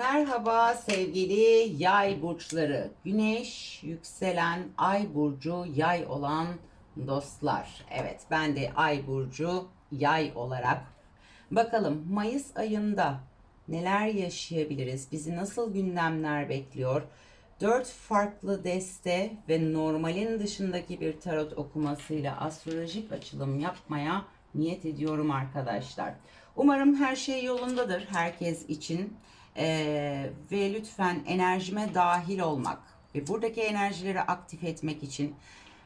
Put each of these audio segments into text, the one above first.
Merhaba sevgili yay burçları. Güneş, yükselen, ay burcu, yay olan dostlar. Evet ben de ay burcu, yay olarak. Bakalım Mayıs ayında neler yaşayabiliriz? Bizi nasıl gündemler bekliyor? Dört farklı deste ve normalin dışındaki bir tarot okumasıyla astrolojik açılım yapmaya niyet ediyorum arkadaşlar. Umarım her şey yolundadır herkes için. Ee, ve lütfen enerjime dahil olmak ve buradaki enerjileri aktif etmek için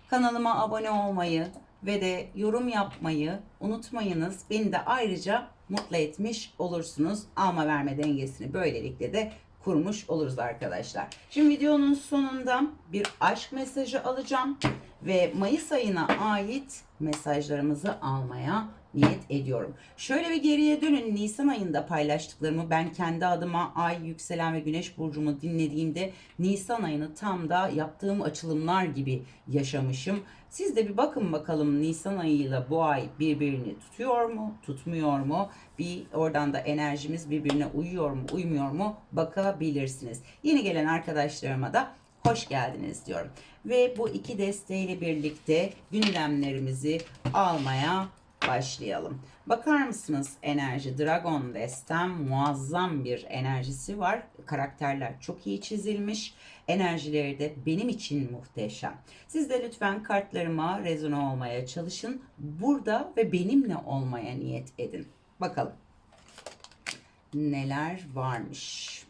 kanalıma abone olmayı ve de yorum yapmayı unutmayınız. Beni de ayrıca mutlu etmiş olursunuz. Alma verme dengesini böylelikle de kurmuş oluruz arkadaşlar. Şimdi videonun sonunda bir aşk mesajı alacağım ve Mayıs ayına ait mesajlarımızı almaya niyet ediyorum. Şöyle bir geriye dönün Nisan ayında paylaştıklarımı ben kendi adıma ay, yükselen ve güneş burcumu dinlediğimde Nisan ayını tam da yaptığım açılımlar gibi yaşamışım. Siz de bir bakın bakalım Nisan ayıyla bu ay birbirini tutuyor mu, tutmuyor mu? Bir oradan da enerjimiz birbirine uyuyor mu, uymuyor mu bakabilirsiniz. Yeni gelen arkadaşlarıma da hoş geldiniz diyorum. Ve bu iki desteğiyle birlikte gündemlerimizi almaya başlayalım. Bakar mısınız enerji? Dragon destem muazzam bir enerjisi var. Karakterler çok iyi çizilmiş. Enerjileri de benim için muhteşem. Siz de lütfen kartlarıma rezone olmaya çalışın. Burada ve benimle olmaya niyet edin. Bakalım neler varmış.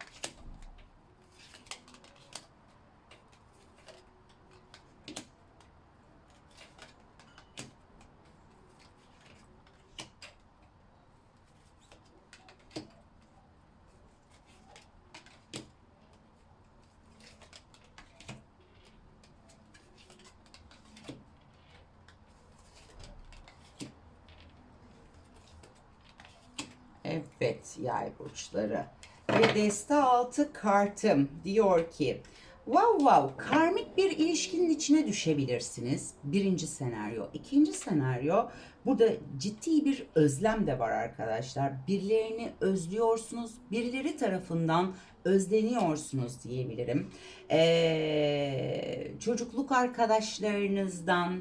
Evet yay burçları. Ve deste altı kartım diyor ki Wow wow karmik bir ilişkinin içine düşebilirsiniz. Birinci senaryo. İkinci senaryo burada ciddi bir özlem de var arkadaşlar. Birilerini özlüyorsunuz. Birileri tarafından özleniyorsunuz diyebilirim. Ee, çocukluk arkadaşlarınızdan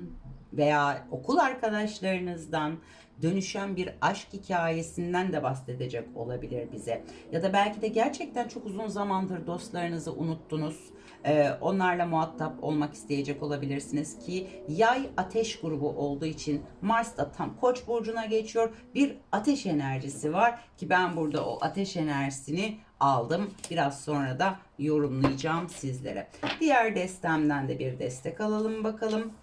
veya okul arkadaşlarınızdan dönüşen bir aşk hikayesinden de bahsedecek olabilir bize. Ya da belki de gerçekten çok uzun zamandır dostlarınızı unuttunuz. Ee, onlarla muhatap olmak isteyecek olabilirsiniz ki yay ateş grubu olduğu için Mars da tam koç burcuna geçiyor. Bir ateş enerjisi var ki ben burada o ateş enerjisini aldım. Biraz sonra da yorumlayacağım sizlere. Diğer destemden de bir destek alalım bakalım.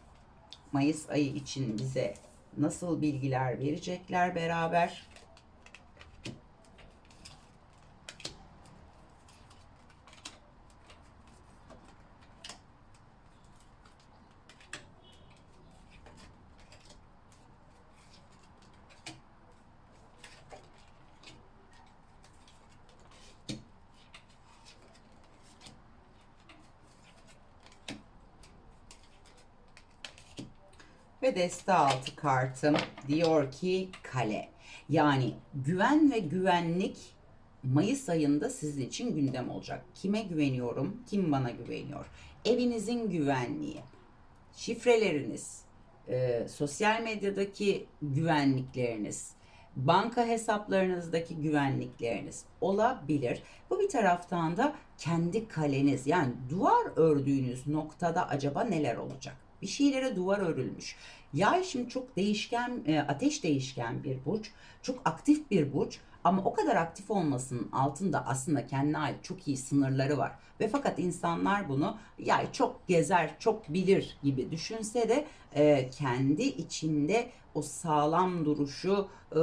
Mayıs ayı için bize nasıl bilgiler verecekler beraber. Ve deste altı kartım diyor ki kale. Yani güven ve güvenlik Mayıs ayında sizin için gündem olacak. Kime güveniyorum? Kim bana güveniyor? Evinizin güvenliği, şifreleriniz, e, sosyal medyadaki güvenlikleriniz, banka hesaplarınızdaki güvenlikleriniz olabilir. Bu bir taraftan da kendi kaleniz yani duvar ördüğünüz noktada acaba neler olacak? Bir şeylere duvar örülmüş. Yay şimdi çok değişken, e, ateş değişken bir burç. Çok aktif bir burç. Ama o kadar aktif olmasının altında aslında kendine ait çok iyi sınırları var. Ve fakat insanlar bunu yay çok gezer, çok bilir gibi düşünse de e, kendi içinde o sağlam duruşu e,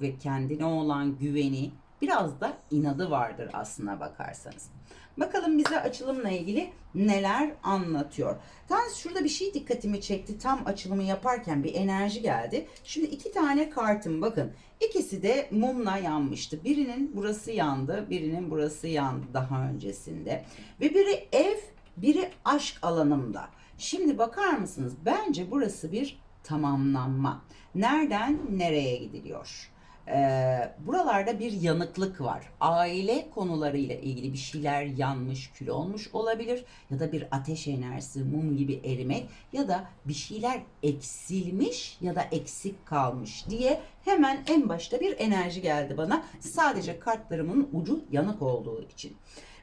ve kendine olan güveni biraz da inadı vardır aslına bakarsanız. Bakalım bize açılımla ilgili neler anlatıyor. Tanrı şurada bir şey dikkatimi çekti. Tam açılımı yaparken bir enerji geldi. Şimdi iki tane kartım bakın. İkisi de mumla yanmıştı. Birinin burası yandı, birinin burası yandı daha öncesinde. Ve biri ev, biri aşk alanımda. Şimdi bakar mısınız? Bence burası bir tamamlanma. Nereden nereye gidiliyor? Ee, buralarda bir yanıklık var. Aile konularıyla ilgili bir şeyler yanmış, kül olmuş olabilir ya da bir ateş enerjisi, mum gibi erimek ya da bir şeyler eksilmiş ya da eksik kalmış diye hemen en başta bir enerji geldi bana. Sadece kartlarımın ucu yanık olduğu için.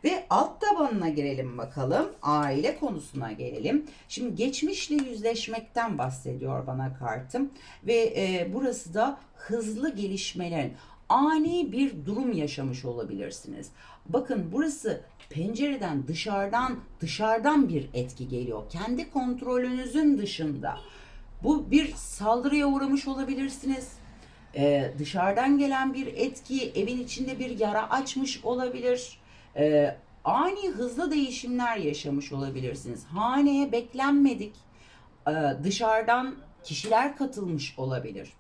Ve alt tabanına girelim bakalım. Aile konusuna gelelim. Şimdi geçmişle yüzleşmekten bahsediyor bana kartım. Ve e, burası da hızlı gelişmelerin ani bir durum yaşamış olabilirsiniz. Bakın burası pencereden dışarıdan dışarıdan bir etki geliyor. Kendi kontrolünüzün dışında. Bu bir saldırıya uğramış olabilirsiniz. Ee, dışarıdan gelen bir etki evin içinde bir yara açmış olabilir. Ee, ani hızlı değişimler yaşamış olabilirsiniz. Haneye beklenmedik e, dışarıdan kişiler katılmış olabilir.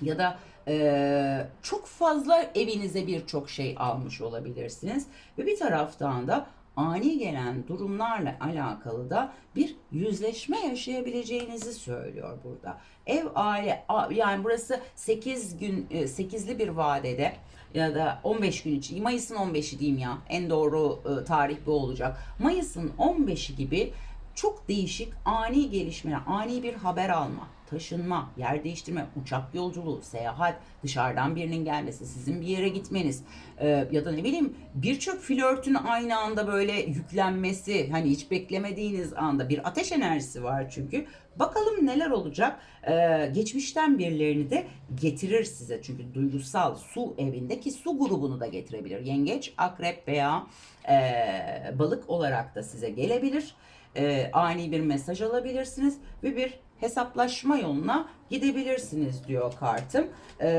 Ya da e, çok fazla evinize birçok şey almış olabilirsiniz. Ve bir taraftan da ani gelen durumlarla alakalı da bir yüzleşme yaşayabileceğinizi söylüyor burada. Ev aile yani burası 8 gün e, 8'li bir vadede ya da 15 gün için Mayıs'ın 15'i diyeyim ya en doğru e, tarih bu olacak. Mayıs'ın 15'i gibi çok değişik ani gelişmeler, ani bir haber alma, taşınma, yer değiştirme, uçak yolculuğu, seyahat, dışarıdan birinin gelmesi, sizin bir yere gitmeniz e, ya da ne bileyim birçok flörtün aynı anda böyle yüklenmesi, hani hiç beklemediğiniz anda bir ateş enerjisi var çünkü. Bakalım neler olacak. E, geçmişten birilerini de getirir size çünkü duygusal su evindeki su grubunu da getirebilir. Yengeç, akrep veya e, balık olarak da size gelebilir e, ani bir mesaj alabilirsiniz ve bir hesaplaşma yoluna gidebilirsiniz diyor kartım. E,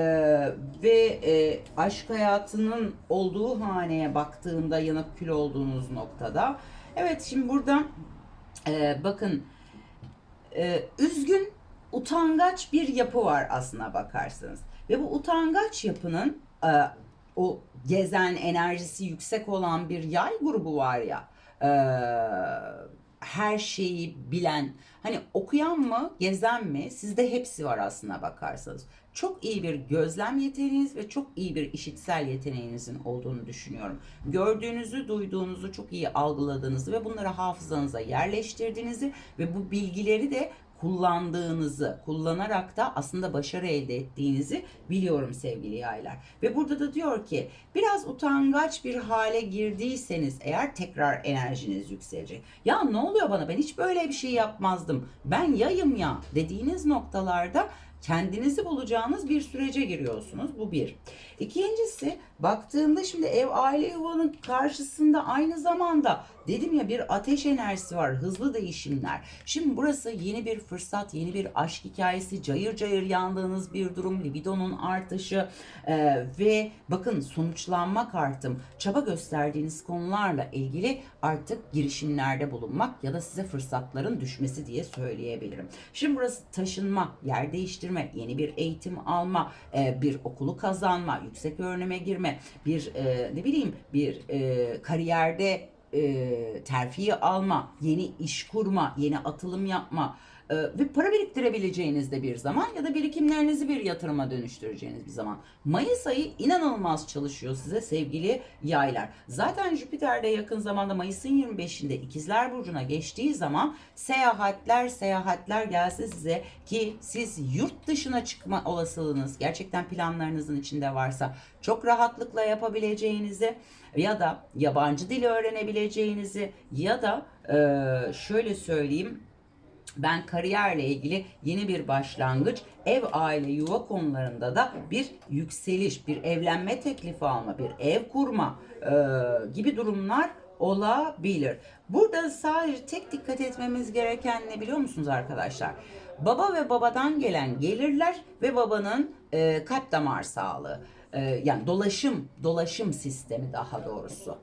ve e, aşk hayatının olduğu haneye baktığında yanık kül olduğunuz noktada. Evet şimdi burada e, bakın e, üzgün, utangaç bir yapı var aslına bakarsanız. Ve bu utangaç yapının e, o gezen enerjisi yüksek olan bir yay grubu var ya. e, her şeyi bilen, hani okuyan mı, gezen mi? Sizde hepsi var aslına bakarsanız. Çok iyi bir gözlem yeteneğiniz ve çok iyi bir işitsel yeteneğinizin olduğunu düşünüyorum. Gördüğünüzü, duyduğunuzu çok iyi algıladığınızı ve bunları hafızanıza yerleştirdiğinizi ve bu bilgileri de kullandığınızı, kullanarak da aslında başarı elde ettiğinizi biliyorum sevgili yaylar. Ve burada da diyor ki biraz utangaç bir hale girdiyseniz eğer tekrar enerjiniz yükselecek. Ya ne oluyor bana ben hiç böyle bir şey yapmazdım. Ben yayım ya dediğiniz noktalarda kendinizi bulacağınız bir sürece giriyorsunuz. Bu bir. İkincisi baktığımda şimdi ev aile yuvanın karşısında aynı zamanda dedim ya bir ateş enerjisi var. Hızlı değişimler. Şimdi burası yeni bir fırsat, yeni bir aşk hikayesi, cayır cayır yandığınız bir durum, libidonun artışı e, ve bakın sonuçlanma kartım çaba gösterdiğiniz konularla ilgili artık girişimlerde bulunmak ya da size fırsatların düşmesi diye söyleyebilirim. Şimdi burası taşınma, yer değiştirme, yeni bir eğitim alma, e, bir okulu kazanma, yüksek öğrenime girme, bir e, ne bileyim bir e, kariyerde e, terfi alma, yeni iş kurma, yeni atılım yapma ve para biriktirebileceğiniz de bir zaman ya da birikimlerinizi bir yatırıma dönüştüreceğiniz bir zaman. Mayıs ayı inanılmaz çalışıyor size sevgili yaylar. Zaten Jüpiter de yakın zamanda Mayıs'ın 25'inde İkizler Burcu'na geçtiği zaman seyahatler seyahatler gelse size ki siz yurt dışına çıkma olasılığınız gerçekten planlarınızın içinde varsa çok rahatlıkla yapabileceğinizi ya da yabancı dil öğrenebileceğinizi ya da şöyle söyleyeyim ben kariyerle ilgili yeni bir başlangıç, ev, aile, yuva konularında da bir yükseliş, bir evlenme teklifi alma, bir ev kurma e, gibi durumlar olabilir. Burada sadece tek dikkat etmemiz gereken ne biliyor musunuz arkadaşlar? Baba ve babadan gelen gelirler ve babanın e, kalp damar sağlığı. E, yani dolaşım, dolaşım sistemi daha doğrusu.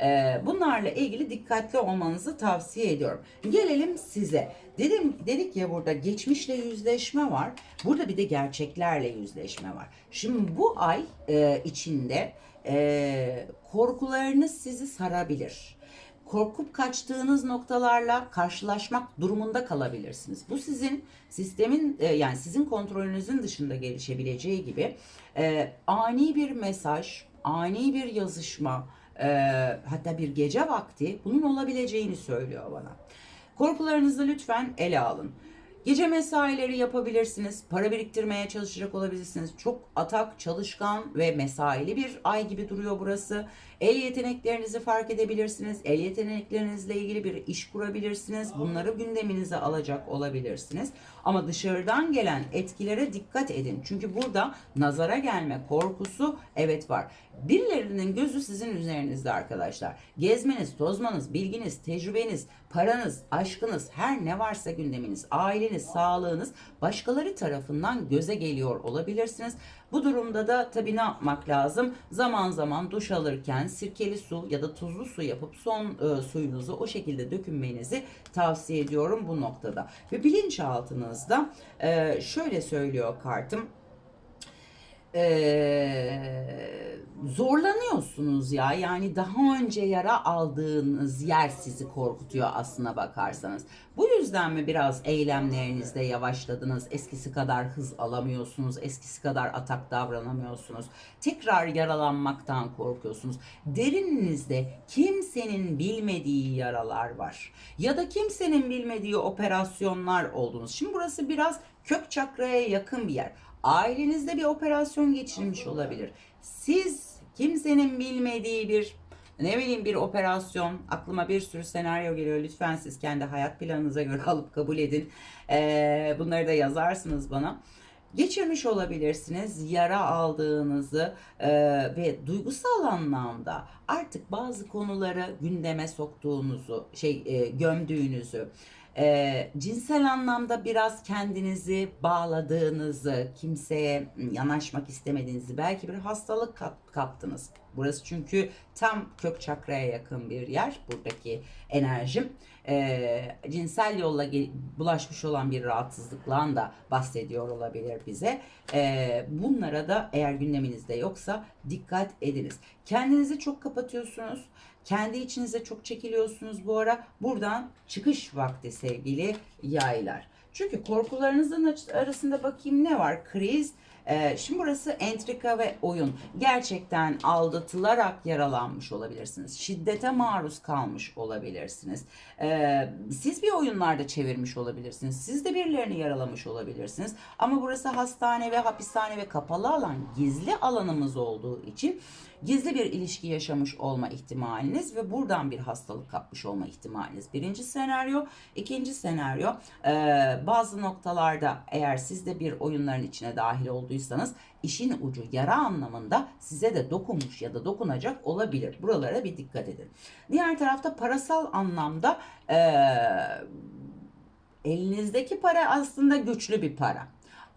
E, bunlarla ilgili dikkatli olmanızı tavsiye ediyorum. Gelelim size. Dedim dedik ya burada geçmişle yüzleşme var. Burada bir de gerçeklerle yüzleşme var. Şimdi bu ay e, içinde e, korkularınız sizi sarabilir korkup kaçtığınız noktalarla karşılaşmak durumunda kalabilirsiniz. Bu sizin sistemin e, yani sizin kontrolünüzün dışında gelişebileceği gibi e, ani bir mesaj, ani bir yazışma, e, hatta bir gece vakti bunun olabileceğini söylüyor bana. Korkularınızı lütfen ele alın. Gece mesaileri yapabilirsiniz. Para biriktirmeye çalışacak olabilirsiniz. Çok atak, çalışkan ve mesaili bir ay gibi duruyor burası. El yeteneklerinizi fark edebilirsiniz. El yeteneklerinizle ilgili bir iş kurabilirsiniz. Bunları gündeminize alacak olabilirsiniz. Ama dışarıdan gelen etkilere dikkat edin. Çünkü burada nazara gelme korkusu evet var. Birilerinin gözü sizin üzerinizde arkadaşlar. Gezmeniz, tozmanız, bilginiz, tecrübeniz, paranız, aşkınız, her ne varsa gündeminiz, aileniz, sağlığınız başkaları tarafından göze geliyor olabilirsiniz. Bu durumda da tabii ne yapmak lazım? Zaman zaman duş alırken sirkeli su ya da tuzlu su yapıp son e, suyunuzu o şekilde dökünmenizi tavsiye ediyorum bu noktada. Ve bilinçaltınızda e, şöyle söylüyor kartım ee, zorlanıyorsunuz ya. Yani daha önce yara aldığınız yer sizi korkutuyor aslına bakarsanız. Bu yüzden mi biraz eylemlerinizde yavaşladınız? Eskisi kadar hız alamıyorsunuz. Eskisi kadar atak davranamıyorsunuz. Tekrar yaralanmaktan korkuyorsunuz. Derininizde kimsenin bilmediği yaralar var. Ya da kimsenin bilmediği operasyonlar oldunuz. Şimdi burası biraz kök çakraya yakın bir yer. Ailenizde bir operasyon geçirmiş olabilir. Siz kimsenin bilmediği bir ne bileyim bir operasyon aklıma bir sürü senaryo geliyor. Lütfen siz kendi hayat planınıza göre alıp kabul edin. Ee, bunları da yazarsınız bana. Geçirmiş olabilirsiniz yara aldığınızı e, ve duygusal anlamda artık bazı konuları gündeme soktuğunuzu, şey e, gömdüğünüzü, e, cinsel anlamda biraz kendinizi bağladığınızı, kimseye yanaşmak istemediğinizi, belki bir hastalık kap- kaptınız. Burası çünkü tam kök çakraya yakın bir yer buradaki enerjim. E, cinsel yolla bulaşmış olan bir rahatsızlıktan da bahsediyor olabilir bize. E, bunlara da eğer gündeminizde yoksa dikkat ediniz. Kendinizi çok kapatıyorsunuz. Kendi içinize çok çekiliyorsunuz bu ara. Buradan çıkış vakti sevgili yaylar. Çünkü korkularınızın arasında bakayım ne var? Kriz. Ee, şimdi burası entrika ve oyun. Gerçekten aldatılarak yaralanmış olabilirsiniz. Şiddete maruz kalmış olabilirsiniz. Ee, siz bir oyunlarda çevirmiş olabilirsiniz. Siz de birilerini yaralamış olabilirsiniz. Ama burası hastane ve hapishane ve kapalı alan, gizli alanımız olduğu için gizli bir ilişki yaşamış olma ihtimaliniz ve buradan bir hastalık kapmış olma ihtimaliniz. Birinci senaryo. ikinci senaryo e, bazı noktalarda eğer siz de bir oyunların içine dahil olduysanız işin ucu yara anlamında size de dokunmuş ya da dokunacak olabilir. Buralara bir dikkat edin. Diğer tarafta parasal anlamda e, elinizdeki para aslında güçlü bir para.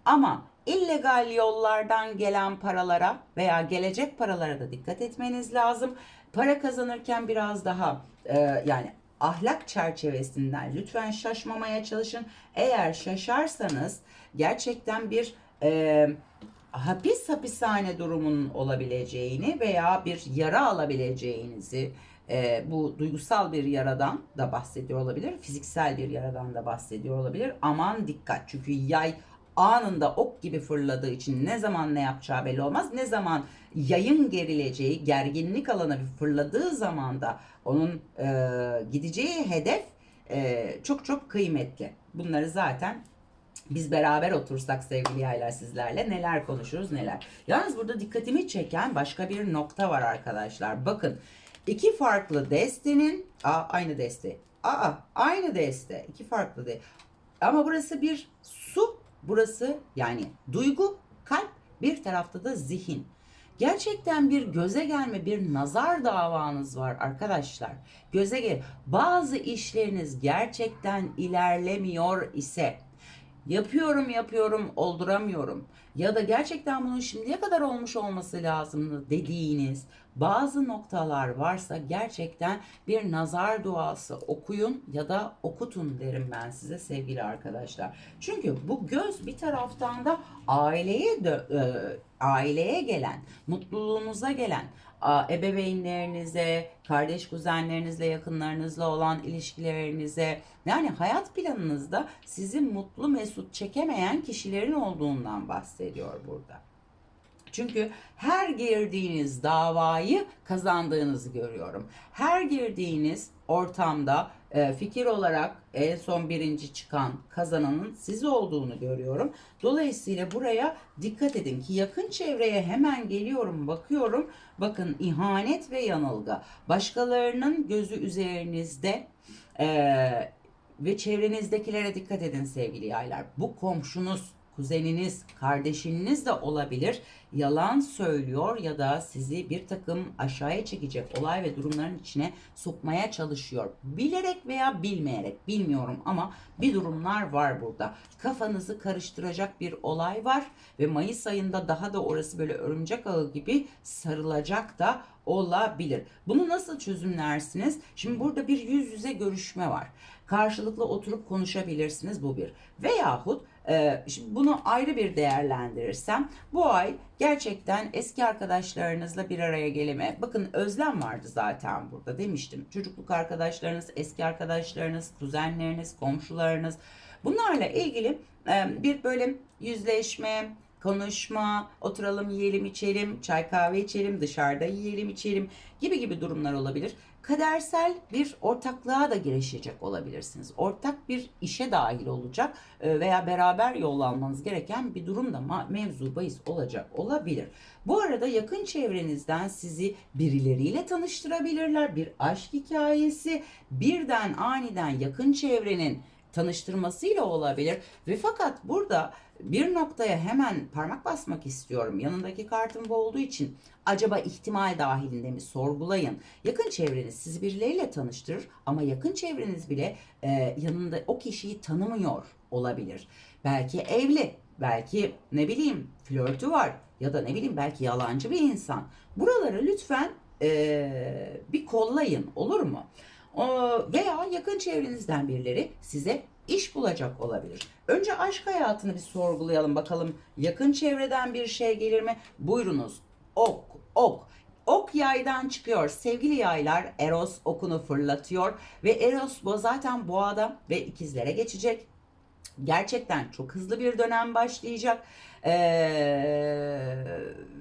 Ama illegal yollardan gelen paralara veya gelecek paralara da dikkat etmeniz lazım. Para kazanırken biraz daha e, yani ahlak çerçevesinden lütfen şaşmamaya çalışın. Eğer şaşarsanız gerçekten bir e, hapis hapishane durumunun olabileceğini veya bir yara alabileceğinizi e, bu duygusal bir yaradan da bahsediyor olabilir, fiziksel bir yaradan da bahsediyor olabilir. Aman dikkat çünkü yay anında ok gibi fırladığı için ne zaman ne yapacağı belli olmaz. Ne zaman yayın gerileceği, gerginlik alanı bir fırladığı zaman da onun e, gideceği hedef e, çok çok kıymetli. Bunları zaten biz beraber otursak sevgili yaylar sizlerle neler konuşuruz neler. Yalnız burada dikkatimi çeken başka bir nokta var arkadaşlar. Bakın iki farklı destenin aa, aynı deste. Aa aynı deste. iki farklı de. Ama burası bir burası yani duygu, kalp, bir tarafta da zihin. Gerçekten bir göze gelme, bir nazar davanız var arkadaşlar. Göze gel. Bazı işleriniz gerçekten ilerlemiyor ise yapıyorum yapıyorum olduramıyorum ya da gerçekten bunun şimdiye kadar olmuş olması lazım dediğiniz bazı noktalar varsa gerçekten bir nazar duası okuyun ya da okutun derim ben size sevgili arkadaşlar. Çünkü bu göz bir taraftan da aileye de, e, aileye gelen, mutluluğunuza gelen, ebeveynlerinize, kardeş kuzenlerinizle, yakınlarınızla olan ilişkilerinize, yani hayat planınızda sizi mutlu mesut çekemeyen kişilerin olduğundan bahsediyor burada. Çünkü her girdiğiniz davayı kazandığınızı görüyorum. Her girdiğiniz ortamda e, fikir olarak en son birinci çıkan kazananın siz olduğunu görüyorum. Dolayısıyla buraya dikkat edin ki yakın çevreye hemen geliyorum, bakıyorum. Bakın ihanet ve yanılgı. Başkalarının gözü üzerinizde e, ve çevrenizdekilere dikkat edin sevgili yaylar. Bu komşunuz, kuzeniniz, kardeşiniz de olabilir. Yalan söylüyor ya da sizi bir takım aşağıya çekecek olay ve durumların içine sokmaya çalışıyor. Bilerek veya bilmeyerek bilmiyorum ama bir durumlar var burada. Kafanızı karıştıracak bir olay var ve Mayıs ayında daha da orası böyle örümcek ağı gibi sarılacak da olabilir. Bunu nasıl çözümlersiniz? Şimdi burada bir yüz yüze görüşme var. Karşılıklı oturup konuşabilirsiniz bu bir. Veyahut e, şimdi bunu ayrı bir değerlendirirsem bu ay gerçekten eski arkadaşlarınızla bir araya geleme. Bakın özlem vardı zaten burada demiştim. Çocukluk arkadaşlarınız, eski arkadaşlarınız, kuzenleriniz, komşularınız bunlarla ilgili e, bir böyle yüzleşme, konuşma, oturalım yiyelim içelim, çay kahve içelim, dışarıda yiyelim içelim gibi gibi durumlar olabilir. Kadersel bir ortaklığa da girişecek olabilirsiniz. Ortak bir işe dahil olacak e, veya beraber yollanmanız gereken bir durum da mevzu bahis olacak olabilir. Bu arada yakın çevrenizden sizi birileriyle tanıştırabilirler. Bir aşk hikayesi birden aniden yakın çevrenin tanıştırmasıyla olabilir ve fakat burada bir noktaya hemen parmak basmak istiyorum. Yanındaki kartım bu olduğu için acaba ihtimal dahilinde mi sorgulayın. Yakın çevreniz sizi birileriyle tanıştırır ama yakın çevreniz bile e, yanında o kişiyi tanımıyor olabilir. Belki evli, belki ne bileyim flörtü var ya da ne bileyim belki yalancı bir insan. Buraları lütfen e, bir kollayın olur mu? O, veya yakın çevrenizden birileri size iş bulacak olabilir. Önce aşk hayatını bir sorgulayalım bakalım yakın çevreden bir şey gelir mi? Buyurunuz. Ok, ok. Ok yaydan çıkıyor. Sevgili yaylar Eros okunu fırlatıyor ve Eros bu zaten boğada ve ikizlere geçecek. Gerçekten çok hızlı bir dönem başlayacak. Ee,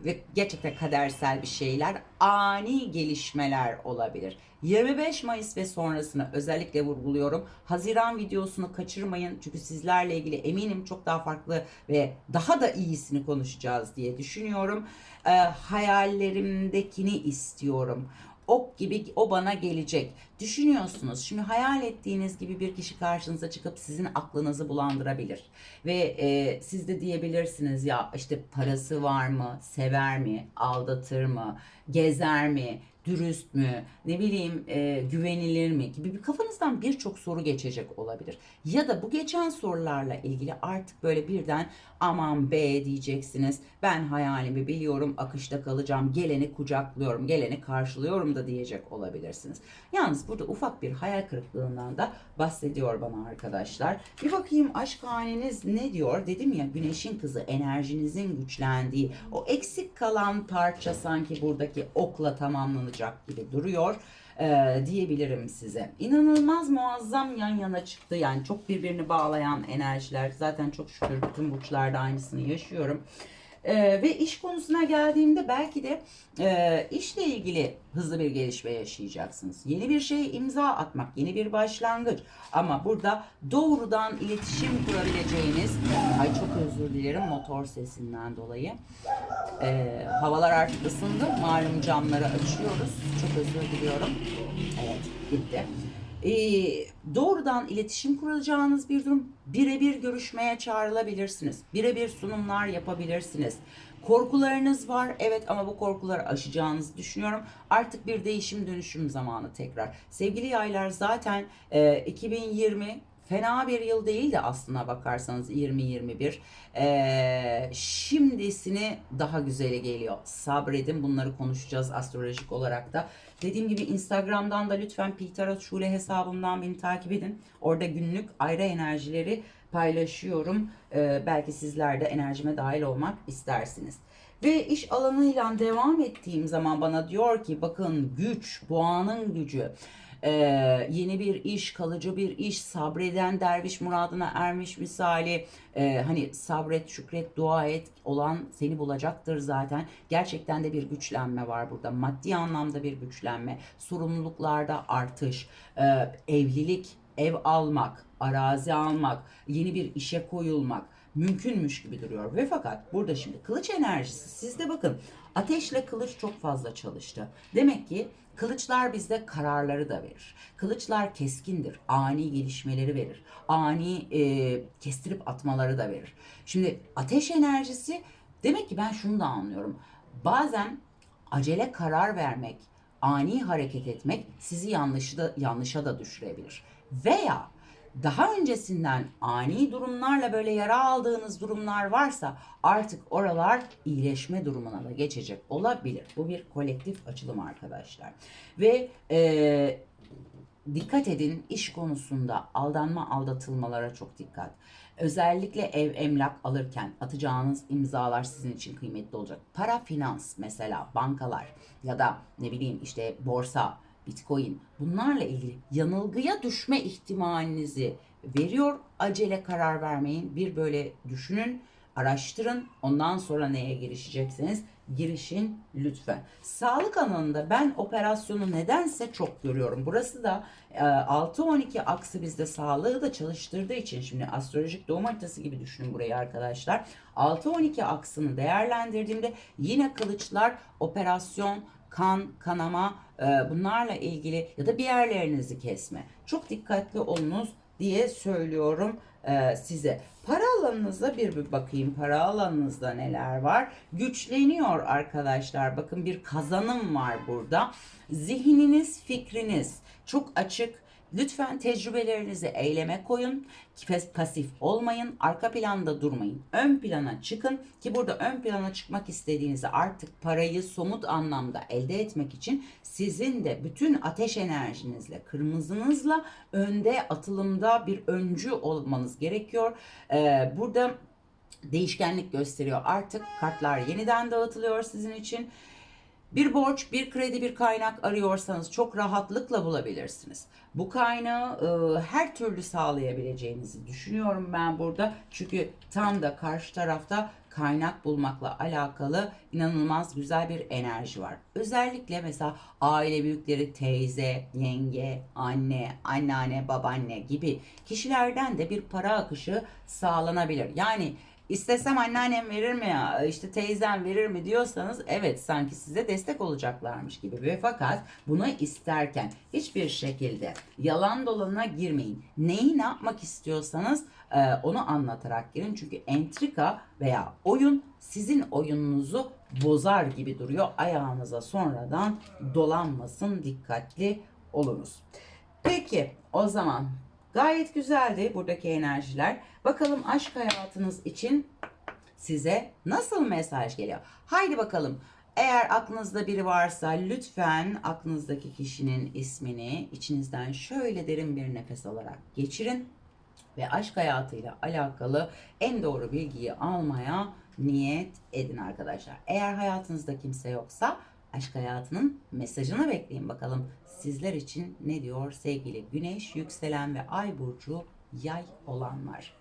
ve gerçekten kadersel bir şeyler, ani gelişmeler olabilir. 25 Mayıs ve sonrasını özellikle vurguluyorum. Haziran videosunu kaçırmayın. Çünkü sizlerle ilgili eminim çok daha farklı ve daha da iyisini konuşacağız diye düşünüyorum. Ee, hayallerimdekini istiyorum ok gibi o bana gelecek. Düşünüyorsunuz. Şimdi hayal ettiğiniz gibi bir kişi karşınıza çıkıp sizin aklınızı bulandırabilir. Ve e, siz de diyebilirsiniz ya işte parası var mı, sever mi, aldatır mı, gezer mi, dürüst mü, ne bileyim e, güvenilir mi gibi bir kafanızdan birçok soru geçecek olabilir. Ya da bu geçen sorularla ilgili artık böyle birden aman be diyeceksiniz. Ben hayalimi biliyorum, akışta kalacağım, geleni kucaklıyorum, geleni karşılıyorum da diyecek olabilirsiniz. Yalnız burada ufak bir hayal kırıklığından da bahsediyor bana arkadaşlar. Bir bakayım aşk haneniz ne diyor? Dedim ya güneşin kızı enerjinizin güçlendiği o eksik kalan parça sanki buradaki okla tamamlanacak gibi duruyor e, diyebilirim size. İnanılmaz muazzam yan yana çıktı. Yani çok birbirini bağlayan enerjiler. Zaten çok şükür bütün burçlarda aynısını yaşıyorum. E, ve iş konusuna geldiğimde belki de e, işle ilgili hızlı bir gelişme yaşayacaksınız. Yeni bir şeye imza atmak, yeni bir başlangıç. Ama burada doğrudan iletişim kurabileceğiniz, ay çok özür dilerim motor sesinden dolayı. E, havalar artık ısındı. Malum camları açıyoruz. Çok özür diliyorum. Evet gitti. E, doğrudan iletişim kuracağınız bir durum. Birebir görüşmeye çağrılabilirsiniz. Birebir sunumlar yapabilirsiniz. Korkularınız var evet ama bu korkuları aşacağınızı düşünüyorum. Artık bir değişim dönüşüm zamanı tekrar. Sevgili yaylar zaten e, 2020 fena bir yıl değildi aslına bakarsanız 2021. Ee, şimdisini daha güzeli geliyor. Sabredin bunları konuşacağız astrolojik olarak da. Dediğim gibi Instagram'dan da lütfen Pitarot Şule hesabımdan beni takip edin. Orada günlük ayrı enerjileri paylaşıyorum. Ee, belki sizler de enerjime dahil olmak istersiniz. Ve iş alanıyla devam ettiğim zaman bana diyor ki bakın güç, boğanın gücü. Ee, yeni bir iş, kalıcı bir iş, sabreden derviş muradına ermiş misali. Ee, hani sabret, şükret, dua et olan seni bulacaktır zaten. Gerçekten de bir güçlenme var burada. Maddi anlamda bir güçlenme, sorumluluklarda artış, ee, evlilik, ev almak, arazi almak, yeni bir işe koyulmak mümkünmüş gibi duruyor. Ve fakat burada şimdi kılıç enerjisi sizde bakın ateşle kılıç çok fazla çalıştı. Demek ki kılıçlar bizde kararları da verir. Kılıçlar keskindir. Ani gelişmeleri verir. Ani e, kestirip atmaları da verir. Şimdi ateş enerjisi demek ki ben şunu da anlıyorum. Bazen acele karar vermek, ani hareket etmek sizi yanlışı da, yanlışa da düşürebilir. Veya daha öncesinden ani durumlarla böyle yara aldığınız durumlar varsa artık oralar iyileşme durumuna da geçecek olabilir. Bu bir kolektif açılım arkadaşlar. Ve e, dikkat edin iş konusunda aldanma aldatılmalara çok dikkat. Özellikle ev emlak alırken atacağınız imzalar sizin için kıymetli olacak. Para finans mesela bankalar ya da ne bileyim işte borsa Bitcoin bunlarla ilgili yanılgıya düşme ihtimalinizi veriyor. Acele karar vermeyin. Bir böyle düşünün, araştırın. Ondan sonra neye girişecekseniz girişin lütfen. Sağlık alanında ben operasyonu nedense çok görüyorum. Burası da e, 6-12 aksı bizde sağlığı da çalıştırdığı için şimdi astrolojik doğum haritası gibi düşünün burayı arkadaşlar. 6-12 aksını değerlendirdiğimde yine kılıçlar operasyon kan, kanama e, bunlarla ilgili ya da bir yerlerinizi kesme. Çok dikkatli olunuz diye söylüyorum e, size. Para alanınızda bir, bir bakayım. Para alanınızda neler var? Güçleniyor arkadaşlar. Bakın bir kazanım var burada. Zihniniz, fikriniz çok açık. Lütfen tecrübelerinizi eyleme koyun. Pasif olmayın. Arka planda durmayın. Ön plana çıkın ki burada ön plana çıkmak istediğinizde artık parayı somut anlamda elde etmek için sizin de bütün ateş enerjinizle, kırmızınızla önde atılımda bir öncü olmanız gerekiyor. Ee, burada değişkenlik gösteriyor. Artık kartlar yeniden dağıtılıyor sizin için. Bir borç, bir kredi, bir kaynak arıyorsanız çok rahatlıkla bulabilirsiniz. Bu kaynağı e, her türlü sağlayabileceğinizi düşünüyorum ben burada. Çünkü tam da karşı tarafta kaynak bulmakla alakalı inanılmaz güzel bir enerji var. Özellikle mesela aile büyükleri, teyze, yenge, anne, anneanne, babaanne gibi kişilerden de bir para akışı sağlanabilir. Yani İstesem anneannem verir mi ya işte teyzem verir mi diyorsanız evet sanki size destek olacaklarmış gibi ve fakat bunu isterken hiçbir şekilde yalan dolanına girmeyin. Neyi ne yapmak istiyorsanız e, onu anlatarak girin çünkü entrika veya oyun sizin oyununuzu bozar gibi duruyor. Ayağınıza sonradan dolanmasın dikkatli olunuz. Peki o zaman Gayet güzeldi buradaki enerjiler. Bakalım aşk hayatınız için size nasıl mesaj geliyor? Haydi bakalım. Eğer aklınızda biri varsa lütfen aklınızdaki kişinin ismini içinizden şöyle derin bir nefes alarak geçirin ve aşk hayatıyla alakalı en doğru bilgiyi almaya niyet edin arkadaşlar. Eğer hayatınızda kimse yoksa aşk hayatının mesajını bekleyin bakalım sizler için ne diyor sevgili güneş, yükselen ve ay burcu yay olanlar.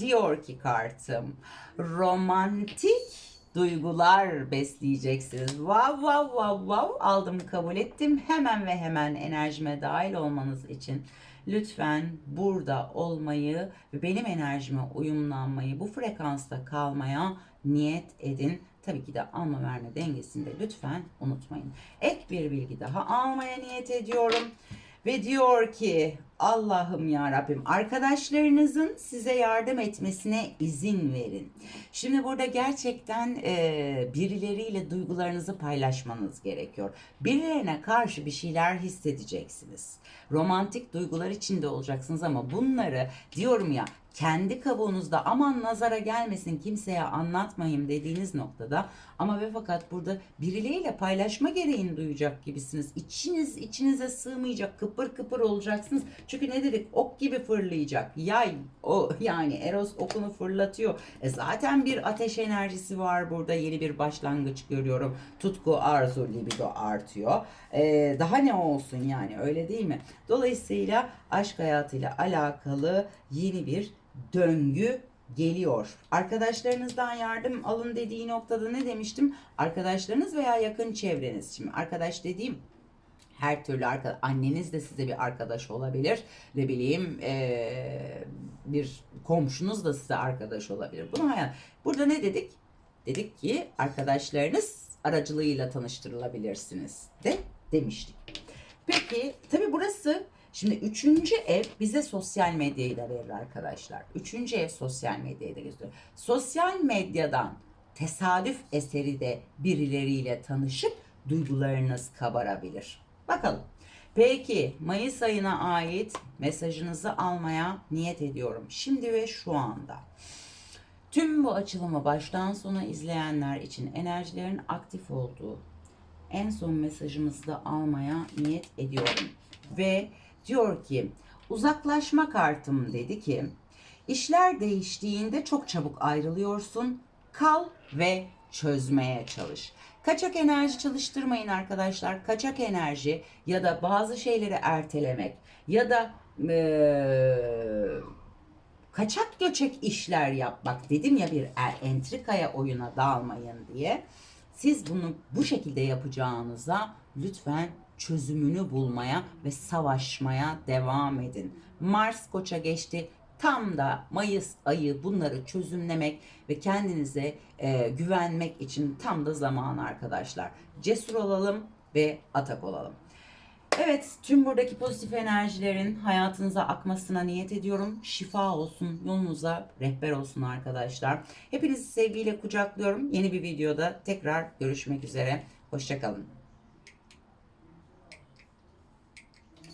Diyor ki kartım romantik duygular besleyeceksiniz. Vav vav vav vav aldım kabul ettim. Hemen ve hemen enerjime dahil olmanız için lütfen burada olmayı ve benim enerjime uyumlanmayı, bu frekansta kalmaya niyet edin. Tabii ki de alma verme dengesinde lütfen unutmayın. Ek bir bilgi daha almaya niyet ediyorum. Ve diyor ki Allah'ım ya Rabbim arkadaşlarınızın size yardım etmesine izin verin. Şimdi burada gerçekten e, birileriyle duygularınızı paylaşmanız gerekiyor. Birilerine karşı bir şeyler hissedeceksiniz. Romantik duygular içinde olacaksınız ama bunları diyorum ya kendi kabuğunuzda aman nazara gelmesin kimseye anlatmayayım dediğiniz noktada ama ve fakat burada birileriyle paylaşma gereğini duyacak gibisiniz. İçiniz içinize sığmayacak kıpır kıpır olacaksınız. Çünkü ne dedik ok gibi fırlayacak. Yay o yani Eros okunu fırlatıyor. E zaten bir ateş enerjisi var burada yeni bir başlangıç görüyorum. Tutku, arzu, libido artıyor. E, daha ne olsun yani öyle değil mi? Dolayısıyla aşk hayatıyla alakalı yeni bir döngü geliyor. Arkadaşlarınızdan yardım alın dediği noktada ne demiştim? Arkadaşlarınız veya yakın çevreniz. Şimdi arkadaş dediğim her türlü arka, anneniz de size bir arkadaş olabilir. Ne bileyim eee, bir komşunuz da size arkadaş olabilir. Bunu hayal. Burada ne dedik? Dedik ki arkadaşlarınız aracılığıyla tanıştırılabilirsiniz de demiştik. Peki tabi burası şimdi üçüncü ev bize sosyal medyayı da verir arkadaşlar. Üçüncü ev sosyal medyayı da gösteriyor. Sosyal medyadan tesadüf eseri de birileriyle tanışıp duygularınız kabarabilir. Bakalım. Peki Mayıs ayına ait mesajınızı almaya niyet ediyorum. Şimdi ve şu anda. Tüm bu açılımı baştan sona izleyenler için enerjilerin aktif olduğu en son mesajımızı da almaya niyet ediyorum. Ve diyor ki uzaklaşma kartım dedi ki işler değiştiğinde çok çabuk ayrılıyorsun. Kal ve çözmeye çalış. Kaçak enerji çalıştırmayın arkadaşlar. Kaçak enerji ya da bazı şeyleri ertelemek ya da eee, kaçak göçek işler yapmak dedim ya bir er- entrikaya oyuna dalmayın diye. Siz bunu bu şekilde yapacağınıza lütfen çözümünü bulmaya ve savaşmaya devam edin. Mars koça geçti. Tam da Mayıs ayı bunları çözümlemek ve kendinize e, güvenmek için tam da zaman arkadaşlar. Cesur olalım ve atak olalım. Evet, tüm buradaki pozitif enerjilerin hayatınıza akmasına niyet ediyorum. Şifa olsun, yolunuza rehber olsun arkadaşlar. Hepinizi sevgiyle kucaklıyorum. Yeni bir videoda tekrar görüşmek üzere. Hoşçakalın.